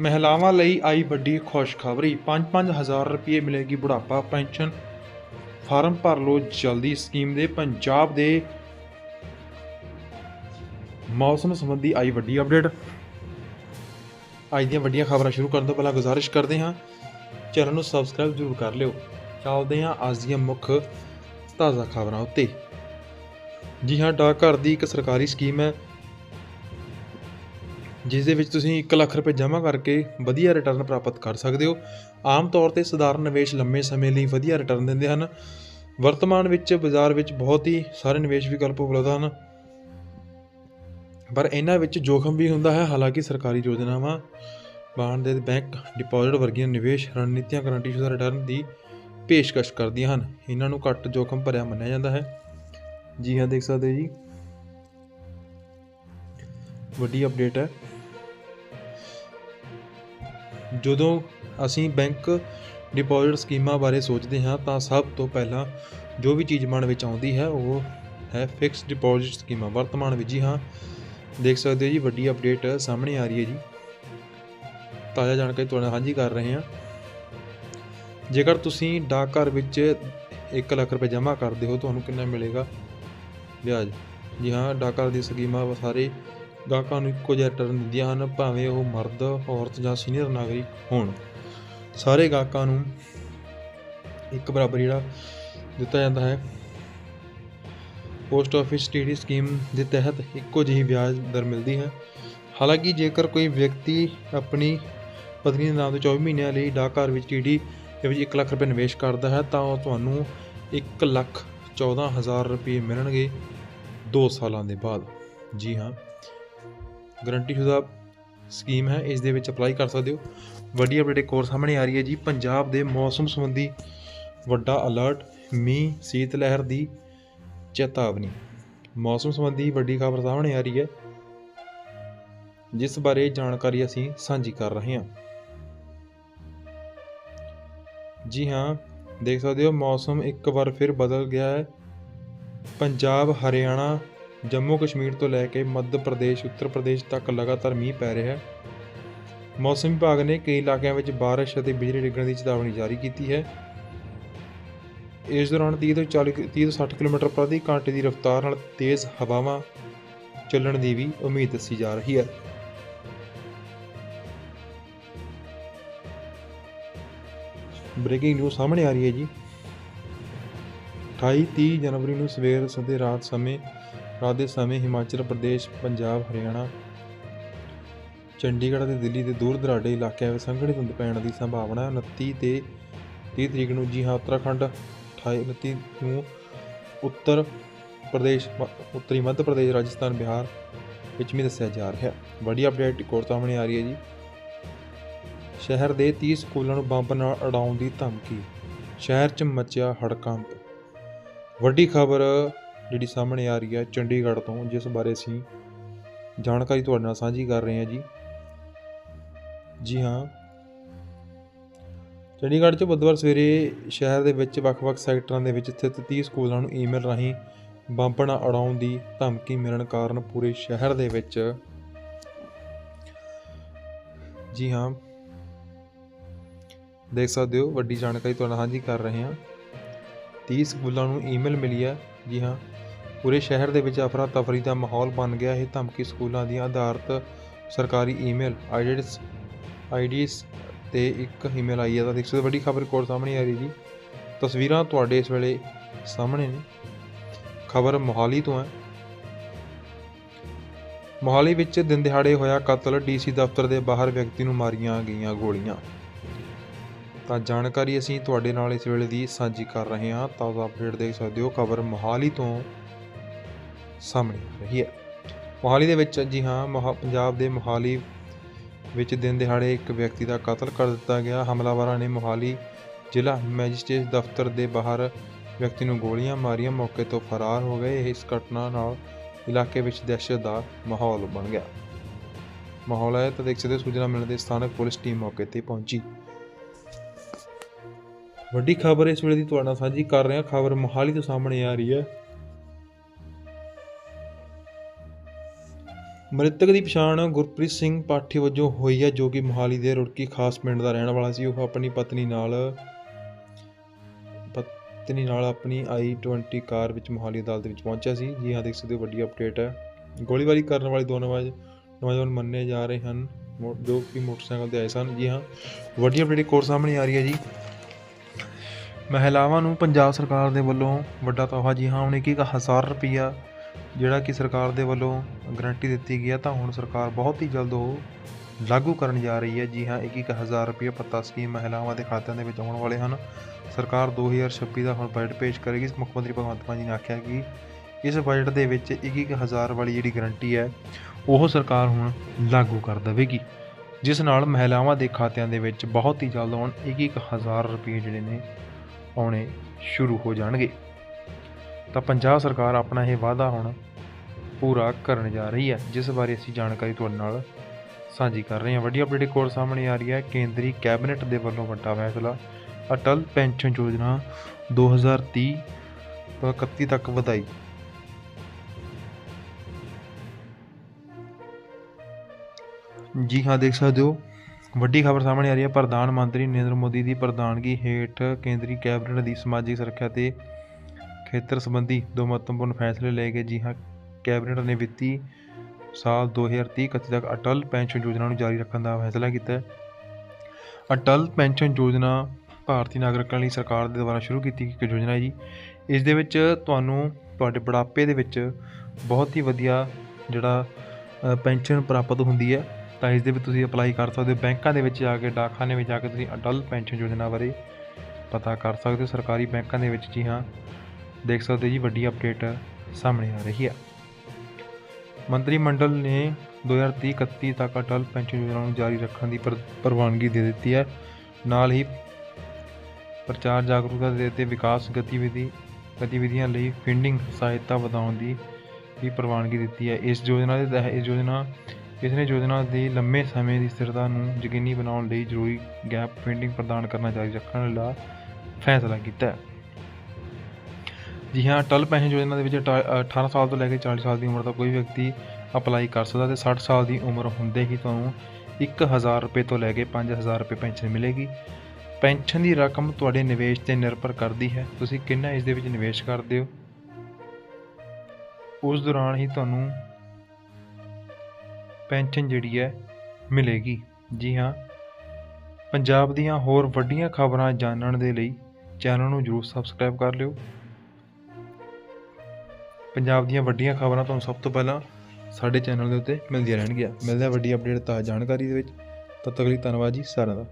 ਮਹਿਲਾਵਾਂ ਲਈ ਆਈ ਵੱਡੀ ਖੁਸ਼ਖਬਰੀ। 5-5000 ਰੁਪਏ ਮਿਲੇਗੀ ਬੁਢਾਪਾ ਪੈਨਸ਼ਨ ਫਾਰਮ ਭਰ ਲਓ ਜਲਦੀ। ਸਕੀਮ ਦੇ ਪੰਜਾਬ ਦੇ ਮੌਸਮ ਸੰਬੰਧੀ ਆਈ ਵੱਡੀ ਅਪਡੇਟ। ਅੱਜ ਦੀਆਂ ਵੱਡੀਆਂ ਖਬਰਾਂ ਸ਼ੁਰੂ ਕਰਨ ਤੋਂ ਪਹਿਲਾਂ ਗੁਜ਼ਾਰਿਸ਼ ਕਰਦੇ ਹਾਂ। ਚੈਨਲ ਨੂੰ ਸਬਸਕ੍ਰਾਈਬ ਜ਼ਰੂਰ ਕਰ ਲਿਓ। ਚੱਲਦੇ ਹਾਂ ਅੱਜ ਦੀਆਂ ਮੁੱਖ ਤਾਜ਼ਾ ਖਬਰਾਂ ਉੱਤੇ। ਜੀ ਹਾਂ, ਡਾਕਘਰ ਦੀ ਇੱਕ ਸਰਕਾਰੀ ਸਕੀਮ ਹੈ। ਜਿਸ ਦੇ ਵਿੱਚ ਤੁਸੀਂ 1 ਲੱਖ ਰੁਪਏ ਜਮ੍ਹਾਂ ਕਰਕੇ ਵਧੀਆ ਰਿਟਰਨ ਪ੍ਰਾਪਤ ਕਰ ਸਕਦੇ ਹੋ। ਆਮ ਤੌਰ ਤੇ ਸਧਾਰਨ ਨਿਵੇਸ਼ ਲੰਮੇ ਸਮੇਂ ਲਈ ਵਧੀਆ ਰਿਟਰਨ ਦਿੰਦੇ ਹਨ। ਵਰਤਮਾਨ ਵਿੱਚ ਬਾਜ਼ਾਰ ਵਿੱਚ ਬਹੁਤ ਹੀ ਸਾਰੇ ਨਿਵੇਸ਼ ਵਿਕਲਪ ਉਪਲਬਧ ਹਨ। ਪਰ ਇਹਨਾਂ ਵਿੱਚ ਜੋਖਮ ਵੀ ਹੁੰਦਾ ਹੈ। ਹਾਲਾਂਕਿ ਸਰਕਾਰੀ ਯੋਜਨਾਵਾਂ, ਬਾਂਡ ਦੇ ਬੈਂਕ, ਡਿਪੋਜ਼ਿਟ ਵਰਗੀਆਂ ਨਿਵੇਸ਼ ਰਣਨੀਤੀਆਂ ਗਾਰੰਟੀਸ਼ੁਦਾ ਰਿਟਰਨ ਦੀ ਪੇਸ਼ਕਸ਼ ਕਰਦੀਆਂ ਹਨ। ਇਹਨਾਂ ਨੂੰ ਘੱਟ ਜੋਖਮ ਭਰਿਆ ਮੰਨਿਆ ਜਾਂਦਾ ਹੈ। ਜੀ ਹਾਂ, ਦੇਖ ਸਕਦੇ ਹੋ ਜੀ। ਵੱਡੀ ਅਪਡੇਟ ਹੈ। ਜਦੋਂ ਅਸੀਂ ਬੈਂਕ ਡਿਪੋਜ਼ਿਟ ਸਕੀਮਾਂ ਬਾਰੇ ਸੋਚਦੇ ਹਾਂ, ਤਾਂ ਸਭ ਤੋਂ ਪਹਿਲਾਂ ਜੋ ਵੀ ਚੀਜ਼ ਮਨ ਵਿੱਚ ਆਉਂਦੀ ਹੈ, ਉਹ ਹੈ ਫਿਕਸਡ ਡਿਪੋਜ਼ਿਟ ਸਕੀਮਾਂ। ਵਰਤਮਾਨ ਵਿੱਚ ਜੀ ਹਾਂ, ਦੇਖ ਸਕਦੇ ਹੋ ਜੀ, ਵੱਡੀ ਅਪਡੇਟ ਸਾਹਮਣੇ ਆ ਰਹੀ ਹੈ ਜੀ। ਤਾਜ਼ਾ ਜਾਣਕਾਰੀ ਤੁਹਾਡੇ ਨਾਲ ਸਾਂਝੀ ਕਰ ਰਹੇ ਹਾਂ। ਜੇਕਰ ਤੁਸੀਂ ਡਾਕਘਰ ਵਿੱਚ 1 ਲੱਖ ਰੁਪਏ ਜਮ੍ਹਾਂ ਕਰਦੇ ਹੋ, ਤੁਹਾਨੂੰ ਕਿੰਨਾ ਮਿਲੇਗਾ? ਵਿਆਜ। ਜੀ ਹਾਂ ਡਾਕਘਰ ਦੀ ਸਕੀਮਾਂ ਸਾਰੇ ਗਾਹਕਾਂ ਨੂੰ ਇੱਕੋ ਜਿਹਾ ਰਿਟਰਨ ਦਿੰਦੀਆਂ ਹਨ, ਭਾਵੇਂ ਉਹ ਮਰਦ, ਔਰਤ ਜਾਂ ਸੀਨੀਅਰ ਨਾਗਰਿਕ ਹੋਣ। ਸਾਰੇ ਗਾਹਕਾਂ ਨੂੰ ਇੱਕ ਬਰਾਬਰ ਜਿਹੜਾ ਦਿੱਤਾ ਜਾਂਦਾ ਹੈ। ਪੋਸਟ ਆਫਿਸ ਟੀਡੀ ਸਕੀਮ ਦੇ ਤਹਿਤ ਇੱਕੋ ਜਿਹੀ ਵਿਆਜ ਦਰ ਮਿਲਦੀ ਹੈ। ਹਾਲਾਂਕਿ ਜੇਕਰ ਕੋਈ ਵਿਅਕਤੀ ਆਪਣੀ ਪਤਨੀ ਦੇ ਨਾਮ ਤੇ 24 ਮਹੀਨਿਆਂ ਲਈ ਡਾਕਘਰ ਵਿੱਚ ਟੀਡੀ ਦੇ ਵਿੱਚ 1 ਲੱਖ ਰੁਪਏ ਨਿਵੇਸ਼ ਕਰਦਾ ਹੈ, ਤਾਂ ਉਹ ਤੁਹਾਨੂੰ 1 ਲੱਖ 14000 ਰੁਪਏ ਮਿਲਣਗੇ 2 ਸਾਲਾਂ ਦੇ ਬਾਅਦ। ਜੀ ਹਾਂ। ਗਰੰਟੀਸ਼ੁਦਾ ਸਕੀਮ ਹੈ, ਇਸ ਦੇ ਵਿੱਚ ਅਪਲਾਈ ਕਰ ਸਕਦੇ ਹੋ। ਵੱਡੀ ਅਪਡੇਟ ਇੱਕ ਹੋਰ ਸਾਹਮਣੇ ਆ ਰਹੀ ਹੈ ਜੀ। ਪੰਜਾਬ ਦੇ ਮੌਸਮ ਸੰਬੰਧੀ ਵੱਡਾ ਅਲਰਟ ਮੀਂਹ, ਸੀਤ ਲਹਿਰ ਦੀ ਚੇਤਾਵਨੀ। ਮੌਸਮ ਸੰਬੰਧੀ ਵੱਡੀ ਖਬਰ ਸਾਹਮਣੇ ਆ ਰਹੀ ਹੈ, ਜਿਸ ਬਾਰੇ ਜਾਣਕਾਰੀ ਅਸੀਂ ਸਾਂਝੀ ਕਰ ਰਹੇ ਹਾਂ। ਜੀ ਹਾਂ, ਦੇਖ ਸਕਦੇ ਹੋ, ਮੌਸਮ ਇੱਕ ਵਾਰ ਫਿਰ ਬਦਲ ਗਿਆ ਹੈ। ਪੰਜਾਬ, ਹਰਿਆਣਾ ਜੰਮੂ ਕਸ਼ਮੀਰ ਤੋਂ ਲੈ ਕੇ ਮੱਧ ਪ੍ਰਦੇਸ਼, ਉੱਤਰ ਪ੍ਰਦੇਸ਼ ਤੱਕ ਲਗਾਤਾਰ ਮੀਂਹ ਪੈ ਰਿਹਾ ਹੈ। ਮੌਸਮ ਵਿਭਾਗ ਨੇ ਕਈ ਇਲਾਕਿਆਂ ਵਿੱਚ ਬਾਰਿਸ਼ ਅਤੇ ਬਿਜਲੀ ਡਿੱਗਣ ਦੀ ਚੇਤਾਵਨੀ ਜਾਰੀ ਕੀਤੀ ਹੈ। ਇਸ ਦੌਰਾਨ 30 ਤੋਂ 40 30 ਤੋਂ 60 ਕਿਲੋਮੀਟਰ ਪ੍ਰਤੀ ਘੰਟੇ ਦੀ ਰਫ਼ਤਾਰ ਨਾਲ ਤੇਜ਼ ਹਵਾਵਾਂ ਚੱਲਣ ਦੀ ਵੀ ਉਮੀਦ ਦੱਸੀ ਜਾ ਰਹੀ ਹੈ। ਬ੍ਰੇਕਿੰਗ ਨਿਊਜ਼ ਸਾਹਮਣੇ ਆ ਰਹੀ ਹੈ ਜੀ। 28 30 ਜਨਵਰੀ ਨੂੰ ਸਵੇਰ ਸਦੇ ਰਾਤ ਸਮੇਂ ਰਾਤ ਦੇ ਸਮੇਂ ਹਿਮਾਚਲ ਪ੍ਰਦੇਸ਼, ਪੰਜਾਬ, ਹਰਿਆਣਾ, ਚੰਡੀਗੜ੍ਹ ਅਤੇ ਦਿੱਲੀ ਦੇ ਦੂਰ ਦਰਾਡੇ ਇਲਾਕਿਆਂ ਵਿੱਚ ਸੰਘਣੀ ਧੁੰਦ ਪੈਣ ਦੀ ਸੰਭਾਵਨਾ ਹੈ 29 ਤੇ 30 ਤਰੀਕ ਨੂੰ ਜੀ ਹਾਂ ਉੱਤਰਾਖੰਡ 28 29 ਨੂੰ ਉੱਤਰ ਪ੍ਰਦੇਸ਼ ਉੱਤਰੀ ਮੱਧ ਪ੍ਰਦੇਸ਼, ਰਾਜਸਥਾਨ, ਬਿਹਾਰ ਵਿੱਚ ਵੀ ਦੱਸਿਆ ਜਾ ਰਿਹਾ। ਹੈ ਵੱਡੀ ਅਪਡੇਟ ਇੱਕ ਹੋਰ ਸਾਹਮਣੇ ਆ ਰਹੀ ਹੈ ਜੀ। ਸ਼ਹਿਰ ਦੇ 30 ਸਕੂਲਾਂ ਨੂੰ ਬੰਬ ਨਾਲ ਉਡਾਉਣ ਦੀ ਧਮਕੀ, ਸ਼ਹਿਰ 'ਚ ਮਚਿਆ ਹੜਕੰਪ। ਵੱਡੀ ਖਬਰ ਜਿਹੜੀ ਸਾਹਮਣੇ ਆ ਰਹੀ ਹੈ ਚੰਡੀਗੜ੍ਹ ਤੋਂ, ਜਿਸ ਬਾਰੇ ਅਸੀਂ ਜਾਣਕਾਰੀ ਤੁਹਾਡੇ ਨਾਲ ਸਾਂਝੀ ਕਰ ਰਹੇ ਹਾਂ ਜੀ। ਜੀ ਹਾਂ। ਚੰਡੀਗੜ੍ਹ 'ਚ ਬੁੱਧਵਾਰ ਸਵੇਰੇ ਸ਼ਹਿਰ ਦੇ ਵਿੱਚ ਵੱਖ-ਵੱਖ ਸੈਕਟਰਾਂ ਦੇ ਵਿੱਚ ਸਥਿਤ 30 ਸਕੂਲਾਂ ਨੂੰ ਈਮੇਲ ਰਾਹੀਂ ਬੰਬ ਨਾਲ ਉਡਾਉਣ ਦੀ ਧਮਕੀ ਮਿਲਣ ਕਾਰਨ ਪੂਰੇ ਸ਼ਹਿਰ ਦੇ ਵਿੱਚ ਜੀ ਹਾਂ। ਦੇਖ ਸਕਦੇ ਹੋ, ਵੱਡੀ ਜਾਣਕਾਰੀ ਤੁਹਾਡੇ ਨਾਲ ਸਾਂਝੀ ਕਰ ਰਹੇ ਹਾਂ। 30 ਸਕੂਲਾਂ ਨੂੰ ਈਮੇਲ ਮਿਲੀ ਹੈ। ਜੀ ਹਾਂ। ਪੂਰੇ ਸ਼ਹਿਰ ਦੇ ਵਿੱਚ ਅਫਰਾ ਤਫਰੀ ਦਾ ਮਾਹੌਲ ਬਣ ਗਿਆ ਇਹ ਧਮਕੀ ਸਕੂਲਾਂ ਦੀਆਂ ਆਧਾਰਿਤ ਸਰਕਾਰੀ ਈਮੇਲ ਆਈਡੀਸ ਆਈਡੀਸ ਤੇ ਇੱਕ ਈਮੇਲ ਆਈ ਹੈ। ਤਾਂ ਦੇਖ ਸਕਦੇ ਵੱਡੀ ਖਬਰ ਕੋਲ ਸਾਹਮਣੇ ਆ ਰਹੀ ਜੀ। ਤਸਵੀਰਾਂ ਤੁਹਾਡੇ ਇਸ ਵੇਲੇ ਸਾਹਮਣੇ ਨੇ। ਖਬਰ ਮੋਹਾਲੀ ਤੋਂ ਹੈ। ਮੋਹਾਲੀ ਵਿੱਚ ਦਿਨ ਦਿਹਾੜੇ ਹੋਇਆ ਕਤਲ, ਡੀਸੀ ਦਫ਼ਤਰ ਦੇ ਬਾਹਰ ਵਿਅਕਤੀ ਨੂੰ ਮਾਰੀਆਂ ਗਈਆਂ ਗੋਲੀਆਂ। ਤਾਂ ਜਾਣਕਾਰੀ ਅਸੀਂ ਤੁਹਾਡੇ ਨਾਲ ਇਸ ਵੇਲੇ ਦੀ ਸਾਂਝੀ ਕਰ ਰਹੇ ਹਾਂ। ਤਾਜ਼ਾ ਅਪਡੇਟ ਦੇਖ ਸਕਦੇ ਹੋ। ਖਬਰ ਮੋਹਾਲੀ ਤੋਂ ਸਾਹਮਣੇ ਆ ਰਹੀ ਹੈ। ਮੋਹਾਲੀ ਦੇ ਵਿੱਚ, ਜੀ ਹਾਂ, ਮੋਹਾ, ਪੰਜਾਬ ਦੇ ਮੋਹਾਲੀ ਵਿੱਚ ਦਿਨ ਦਿਹਾੜੇ ਇੱਕ ਵਿਅਕਤੀ ਦਾ ਕਤਲ ਕਰ ਦਿੱਤਾ ਗਿਆ। ਹਮਲਾਵਰਾਂ ਨੇ ਮੋਹਾਲੀ ਜ਼ਿਲ੍ਹਾ ਮੈਜਿਸਟ੍ਰੇਟ ਦਫ਼ਤਰ ਦੇ ਬਾਹਰ ਵਿਅਕਤੀ ਨੂੰ ਗੋਲੀਆਂ ਮਾਰੀਆਂ। ਮੌਕੇ ਤੋਂ ਫਰਾਰ ਹੋ ਗਏ। ਇਸ ਘਟਨਾ ਨਾਲ ਇਲਾਕੇ ਵਿੱਚ ਦਹਿਸ਼ਤ ਦਾ ਮਾਹੌਲ ਬਣ ਗਿਆ। ਮਾਹੌਲ ਹੈ ਤਾਂ ਦੇਖ ਸਕਦੇ ਸੂਚਨਾ ਮਿਲਣ ਤੇ ਸਥਾਨਕ ਪੁਲਿਸ ਟੀਮ ਮੌਕੇ ਤੇ ਪਹੁੰਚੀ। ਵੱਡੀ ਖਬਰ ਇਸ ਵੇਲੇ ਦੀ ਤੁਹਾਡੇ ਨਾਲ ਸਾਂਝੀ ਕਰ ਰਹੇ। ਹਾਂ ਖਬਰ ਮੋਹਾਲੀ ਤੋਂ ਸਾਹਮਣੇ ਆ ਰਹੀ ਹੈ। ਮ੍ਰਿਤਕ ਦੀ ਪਛਾਣ ਗੁਰਪ੍ਰੀਤ ਸਿੰਘ ਪਾਠੀ ਵਜੋਂ ਹੋਈ ਹੈ, ਜੋ ਕਿ ਮੋਹਾਲੀ ਦੇ ਰੁੜਕੀ ਖਾਸ ਪਿੰਡ ਦਾ ਰਹਿਣ ਵਾਲਾ ਸੀ। ਉਹ ਆਪਣੀ ਪਤਨੀ ਨਾਲ ਪਤਨੀ ਨਾਲ ਆਪਣੀ ਆਈ 20 ਕਾਰ ਵਿੱਚ ਮੋਹਾਲੀ ਅਦਾਲਤ ਵਿੱਚ ਪਹੁੰਚਿਆ ਸੀ। ਜੀ ਹਾਂ, ਦੇਖ ਸਕਦੇ ਹੋ, ਵੱਡੀ ਅਪਡੇਟ ਹੈ। ਗੋਲੀਬਾਰੀ ਕਰਨ ਵਾਲੇ ਦੋ ਨੌਜਵਾਨ ਨੌਜਵਾਨ ਮੰਨੇ ਜਾ ਰਹੇ ਹਨ ਜੋ ਕਿ ਮੋਟਰਸਾਈਕਲ ਤੇ ਆਏ ਸਨ। ਜੀ ਹਾਂ, ਵੱਡੀ ਅਪਡੇਟ ਕੋਰ ਸਾਹਮਣੇ ਆ ਰਹੀ ਹੈ ਜੀ। ਮਹਿਲਾਵਾਂ ਨੂੰ ਪੰਜਾਬ ਸਰਕਾਰ ਦੇ ਵੱਲੋਂ ਵੱਡਾ ਤੋਹਫਾ। ਜੀ ਹਾਂ, ਉਹਨੇ ਇੱਕ ਇੱਕ ਹਜ਼ਾਰ ਰੁਪਈਆ ਜਿਹੜਾ ਕਿ ਸਰਕਾਰ ਦੇ ਵੱਲੋਂ ਗਰੰਟੀ ਦਿੱਤੀ ਗਈ ਹੈ ਤਾਂ ਹੁਣ ਸਰਕਾਰ ਬਹੁਤ ਹੀ ਜਲਦ ਉਹ ਲਾਗੂ ਕਰਨ ਜਾ ਰਹੀ ਹੈ। ਜੀ ਹਾਂ ਇੱਕ ਇੱਕ ਹਜ਼ਾਰ ਰੁਪਈਆ ਪੱਤਾ ਸਕੀਮ ਮਹਿਲਾਵਾਂ ਦੇ ਖਾਤਿਆਂ ਦੇ ਵਿੱਚ ਆਉਣ ਵਾਲੇ ਹਨ। ਸਰਕਾਰ 2026 ਦਾ ਹੁਣ ਬਜਟ ਪੇਸ਼ ਕਰੇਗੀ। ਮੁੱਖ ਮੰਤਰੀ ਭਗਵੰਤ ਮਾਨ ਜੀ ਨੇ ਆਖਿਆ ਕਿ ਇਸ ਬਜਟ ਦੇ ਵਿੱਚ ਇੱਕ ਇੱਕ ਹਜ਼ਾਰ ਵਾਲੀ ਜਿਹੜੀ ਗਰੰਟੀ ਹੈ, ਉਹ ਸਰਕਾਰ ਹੁਣ ਲਾਗੂ ਕਰ ਦੇਵੇਗੀ। ਜਿਸ ਨਾਲ ਮਹਿਲਾਵਾਂ ਦੇ ਖਾਤਿਆਂ ਦੇ ਵਿੱਚ ਬਹੁਤ ਹੀ ਜਲਦ ਹੁਣ ਇੱਕ ਇੱਕ ਹਜ਼ਾਰ ਰੁਪਏ ਜਿਹੜੇ ਨੇ, ਆਉਣੇ ਸ਼ੁਰੂ ਹੋ ਜਾਣਗੇ। ਤਾਂ ਪੰਜਾਬ ਸਰਕਾਰ ਆਪਣਾ ਇਹ ਵਾਅਦਾ ਹੁਣ ਪੂਰਾ ਕਰਨ ਜਾ ਰਹੀ ਹੈ, ਜਿਸ ਬਾਰੇ ਅਸੀਂ ਜਾਣਕਾਰੀ ਤੁਹਾਡੇ ਨਾਲ ਸਾਂਝੀ ਕਰ ਰਹੇ ਹਾਂ। ਵੱਡੀ ਅਪਡੇਟ ਇੱਕ ਹੋਰ ਸਾਹਮਣੇ ਆ ਰਹੀ ਹੈ। ਕੇਂਦਰੀ ਕੈਬਨਿਟ ਦੇ ਵੱਲੋਂ ਵੱਡਾ ਫੈਸਲਾ। ਅਟਲ ਪੈਨਸ਼ਨ ਯੋਜਨਾ 2030 ਤੋਂ 31 ਤੱਕ ਵਧਾਈ। ਜੀ ਹਾਂ, ਦੇਖ ਸਕਦੇ ਹੋ, ਵੱਡੀ ਖਬਰ ਸਾਹਮਣੇ ਆ ਰਹੀ ਹੈ। ਪ੍ਰਧਾਨ ਮੰਤਰੀ ਨਰਿੰਦਰ ਮੋਦੀ ਦੀ ਪ੍ਰਧਾਨਗੀ ਹੇਠ ਕੇਂਦਰੀ ਕੈਬਨਿਟ ਦੀ ਸਮਾਜਿਕ ਸੁਰੱਖਿਆ ਤੇ ਖੇਤਰ ਸੰਬੰਧੀ ਦੋ ਮਹੱਤਵਪੂਰਨ ਫੈਸਲੇ ਲਏ ਗਏ। ਜੀ ਹਾਂ, ਕੈਬਨਿਟ ਨੇ ਵਿੱਤੀ ਸਾਲ 2030-31 ਤੱਕ ਅਟਲ ਪੈਨਸ਼ਨ ਯੋਜਨਾ ਨੂੰ ਜਾਰੀ ਰੱਖਣ ਦਾ ਫੈਸਲਾ ਕੀਤਾ ਹੈ। ਅਟਲ ਪੈਨਸ਼ਨ ਯੋਜਨਾ ਭਾਰਤੀ ਨਾਗਰਿਕਾਂ ਲਈ ਸਰਕਾਰ ਦੇ ਦੁਆਰਾ ਸ਼ੁਰੂ ਕੀਤੀ ਗਈ ਇੱਕ ਯੋਜਨਾ ਹੈ ਜੀ। ਇਸ ਦੇ ਵਿੱਚ ਤੁਹਾਨੂੰ ਤੁਹਾਡੇ ਬੁਢਾਪੇ ਦੇ ਵਿੱਚ ਬਹੁਤ ਹੀ ਵਧੀਆ ਜਿਹੜਾ ਪੈਨਸ਼ਨ ਪ੍ਰਾਪਤ ਹੁੰਦੀ ਹੈ। ਤਾਂ ਇਸ ਦੇ ਵਿੱਚ ਤੁਸੀਂ ਅਪਲਾਈ ਕਰ ਸਕਦੇ ਹੋ। ਬੈਂਕਾਂ ਦੇ ਵਿੱਚ ਜਾ ਕੇ, ਡਾਕਖਾਨੇ ਵਿੱਚ ਜਾ ਕੇ ਤੁਸੀਂ ਅਟਲ ਪੈਨਸ਼ਨ ਯੋਜਨਾ ਬਾਰੇ ਪਤਾ ਕਰ ਸਕਦੇ ਹੋ। ਸਰਕਾਰੀ ਬੈਂਕਾਂ ਦੇ ਵਿੱਚ, ਜੀ ਹਾਂ ਦੇਖ ਸਕਦੇ ਜੀ, ਵੱਡੀ ਅਪਡੇਟ ਸਾਹਮਣੇ ਆ ਰਹੀ ਹੈ ਮੰਤਰੀ ਮੰਡਲ ਨੇ 2030-31 ਤੱਕ ਅਟਲ ਪੈਨਸ਼ਨ ਯੋਜਨਾ ਨੂੰ ਜਾਰੀ ਰੱਖਣ ਦੀ ਪ੍ਰ- ਪ੍ਰਵਾਨਗੀ ਦੇ ਦਿੱਤੀ ਹੈ। ਨਾਲ ਹੀ ਪ੍ਰਚਾਰ ਜਾਗਰੂਕਤਾ ਦੇ ਤੇ ਵਿਕਾਸ ਗਤੀਵਿਧੀ, ਗਤੀਵਿਧੀਆਂ ਲਈ ਫੰਡਿੰਗ ਸਹਾਇਤਾ ਵਧਾਉਣ ਦੀ ਵੀ ਪ੍ਰਵਾਨਗੀ ਦਿੱਤੀ ਹੈ। ਇਸ ਯੋਜਨਾ ਦੇ ਤਹਿਤ ਇਸ ਯੋਜਨਾ, ਇਸ ਨੇ ਯੋਜਨਾ ਦੀ ਲੰਮੇ ਸਮੇਂ ਦੀ ਸਥਿਰਤਾ ਨੂੰ ਯਕੀਨੀ ਬਣਾਉਣ ਲਈ ਜ਼ਰੂਰੀ ਗੈਪ ਫੰਡਿੰਗ ਪ੍ਰਦਾਨ ਕਰਨਾ ਜਾਰੀ ਰੱਖਣ ਦਾ ਫੈਸਲਾ ਕੀਤਾ ਹੈ। ਜੀ ਹਾਂ, ਅਟਲ ਪੈਨਸ਼ਨ ਯੋਜਨਾ ਦੇ ਵਿੱਚ ਅਟਾ- 18 ਸਾਲ ਤੋਂ ਲੈ ਕੇ 40 ਸਾਲ ਦੀ ਉਮਰ ਦਾ ਕੋਈ ਵਿਅਕਤੀ ਅਪਲਾਈ ਕਰ ਸਕਦਾ ਤੇ 60 ਸਾਲ ਦੀ ਉਮਰ ਹੁੰਦੇ ਹੀ ਤੁਹਾਨੂੰ 1000 ਰੁਪਏ ਤੋਂ ਲੈ ਕੇ 5000 ਰੁਪਏ ਪੈਨਸ਼ਨ ਮਿਲੇਗੀ। ਪੈਨਸ਼ਨ ਦੀ ਰਕਮ ਤੁਹਾਡੇ ਨਿਵੇਸ਼ ਤੇ ਨਿਰਭਰ ਕਰਦੀ ਹੈ। ਤੁਸੀਂ ਕਿੰਨਾ ਇਸ ਦੇ ਵਿੱਚ ਨਿਵੇਸ਼ ਕਰਦੇ ਹੋ? ਉਸ ਦੌਰਾਨ ਹੀ ਤੁਹਾਨੂੰ ਪੈਨਸ਼ਨ ਜਿਹੜੀ ਹੈ ਮਿਲੇਗੀ। ਜੀ ਹਾਂ, ਪੰਜਾਬ ਦੀਆਂ ਹੋਰ ਵੱਡੀਆਂ ਖਬਰਾਂ ਜਾਣਨ ਦੇ ਲਈ ਚੈਨਲ ਨੂੰ ਜਰੂਰ ਸਬਸਕ੍ਰਾਈਬ ਕਰ ਲਿਓ। ਪੰਜਾਬ ਦੀਆਂ ਵੱਡੀਆਂ ਖਬਰਾਂ ਤੁਹਾਨੂੰ ਸਭ ਤੋਂ ਪਹਿਲਾਂ ਸਾਡੇ ਚੈਨਲ ਦੇ ਉੱਤੇ ਮਿਲਦੀਆਂ ਰਹਿਣਗੀਆਂ। ਮਿਲਦੇ ਹਾਂ ਵੱਡੀ ਅਪਡੇਟ ਤਾਂ ਜਾਣਕਾਰੀ ਦੇ ਵਿੱਚ। ਤਦ ਤੱਕ ਲਈ ਧੰਨਵਾਦ ਜੀ ਸਾਰਿਆਂ ਦਾ।